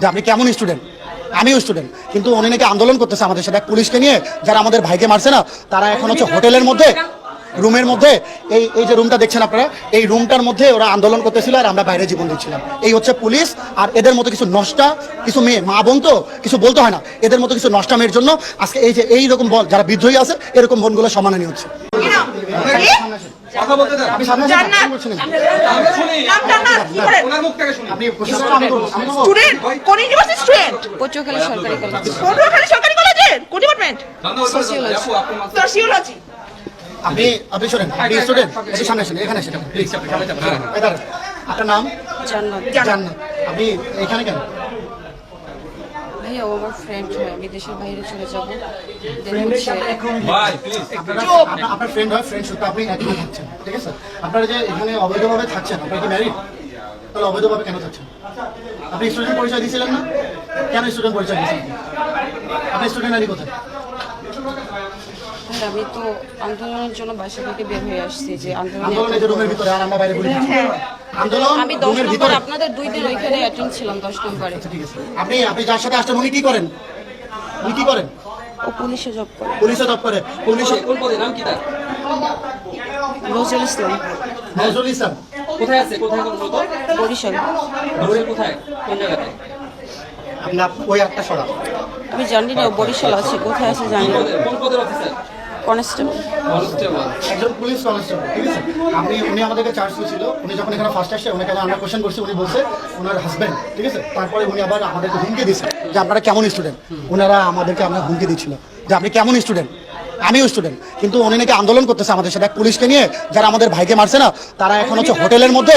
যে আপনি কেমন স্টুডেন্ট আমিও স্টুডেন্ট কিন্তু উনি নাকি আন্দোলন করতেছে আমাদের সাথে। পুলিশকে নিয়ে যারা আমাদের ভাইকে মারছে না, তারা এখন হচ্ছে হোটেলের মধ্যে, রুমের মধ্যে, এই এই যে রুমটা দেখছেন আপনারা, এই রুমটার মধ্যে ওরা আন্দোলন করতেছিল আর আমরা বাইরে জীবন দিচ্ছিলাম। এই হচ্ছে পুলিশ আর এদের মতো কিছু নষ্টা, কিছু মেয়ে, মা বোন তো কিছু বলতে হয় না। এদের মতো কিছু নষ্টা মেয়ের জন্য আজকে এই যে এই রকম বল, যারা বিদ্রোহী আছে, এরকম বোনগুলো সমানানি হচ্ছে। কথা বলতে দেন। আপনি সামনে আসেন, জান্নাত। আপনি বলছেন। না। নাম জান্নাত, কি করেন? ওনার মুখ থেকে শুনি। আপনি আমি আমি। স্টুডেন্ট কোন ইউনিভার্সিটি স্টুডেন্ট পটুয়াখালী সরকারি কলেজ। পটুয়াখালী সরকারি কলেজের কোন ডিপার্টমেন্ট আপনি মাত্র সোশিওলজি আপনি আপনি শোনেন আপনি স্টুডেন্ট একটু সামনে আসেন এখানে আসেন প্লিজ আপনার নাম? জান্নাত। জান্নাত। আপনি এখানে কেন? ও আমার ফ্রেন্ড হয় আমি দেশের বাইরে চলে যাব। আপনারা ফ্রেন্ড হয় ফ্রেন্ড শুধু আপনি একই থাকছেন ঠিক আছে? আপনারা যে এখানে অবৈধভাবে থাকছেন আপনারা কি ম্যারিড তাহলে অবৈধভাবে কেন থাকছেন? আপনি স্টুডেন্ট পরিচয় দিয়েছিলেন না? কেন স্টুডেন্ট পরিচয় দিয়েছিলেন আপনি স্টুডেন্ট আনি কোথায়? আমি তো আন্দোলনের জন্য বাসা থেকে বের হয়ে আসছি যে আন্দোলনে আন্দোলনের যে রুমের ভিতরে আর আমরা বাইরে বলি আন্দোলন আমি দশ নম্বর আপনাদের দুই দিন ওইখানে অ্যাটেন্ড ছিলাম দশ নম্বরে। আপনি আপনি যার সাথে আসছেন উনি কি করেন? উনি কি করেন? ও পুলিশে জব করে। পুলিশে জব করে। পুলিশে কোন পদে? নাম কি তার? নজরুল ইসলাম। নজরুল ইসলাম। কোথায় আছে? কোথায় কোন বরিশাল। বরিশাল কোথায়? কোন জায়গাতে? আপনার ওই একটা সরা আমি জানি না বরিশাল আছে কোথায় আছে জানি না। কোন পদের অফিসার কনস্টেবল। কনস্টেবল। একজন পুলিশ কনস্টেবল ঠিক আছে? আপনি উনি আমাদেরকে চার্জ ছিল উনি যখন এখানে ফার্স্ট আসছে ওনাকে আমরা কোশ্চেন করছি উনি বলছে ওনার হাজব্যান্ড ঠিক আছে? তারপরে উনি আবার আমাদেরকে হুমকি দিচ্ছে যে আপনারা কেমন স্টুডেন্ট ওনারা আমাদেরকে আমরা হুমকি দিচ্ছিল যে আপনি কেমন স্টুডেন্ট আমিও স্টুডেন্ট কিন্তু উনি নাকি আন্দোলন করতেছে আমাদের সাথে। পুলিশকে নিয়ে যারা আমাদের ভাইকে মারছে না তারা এখন হচ্ছে হোটেলের মধ্যে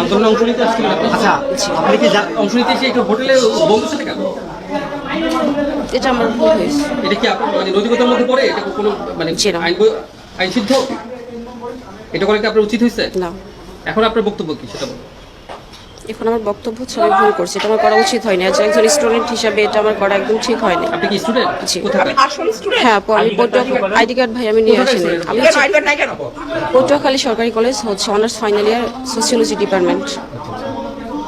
আন্দোলনে অংশ নিতে আসছিলেন আচ্ছা আপনি কি অংশ নিতে এসে একটু হোটেলে বন্ধুর সাথে কেন? এটা আমার ভুল হয়েছে। এটা কি মানে নৈতিকতার মধ্যে পড়ে? এটা কোনো মানে জি না। আইন আইন সিদ্ধ এটা করা কি আপনার উচিত হয়েছে? না। এখন আপনার বক্তব্য কি সেটা বলুন। এখন আমার বক্তব্য হচ্ছে আমি ভুল করছি এটা আমার করা উচিত হয়নি। আজ একজন স্টুডেন্ট হিসাবে এটা আমার করা একদম ঠিক হয়নি। আপনি কি স্টুডেন্ট জি। কোথায় আসল স্টুডেন্ট হ্যাঁ আমি আইডি কার্ড ভাই আমি নিয়ে আসিনি। আমি পটুয়াখালী সরকারি কলেজ হচ্ছে honours final year sociology department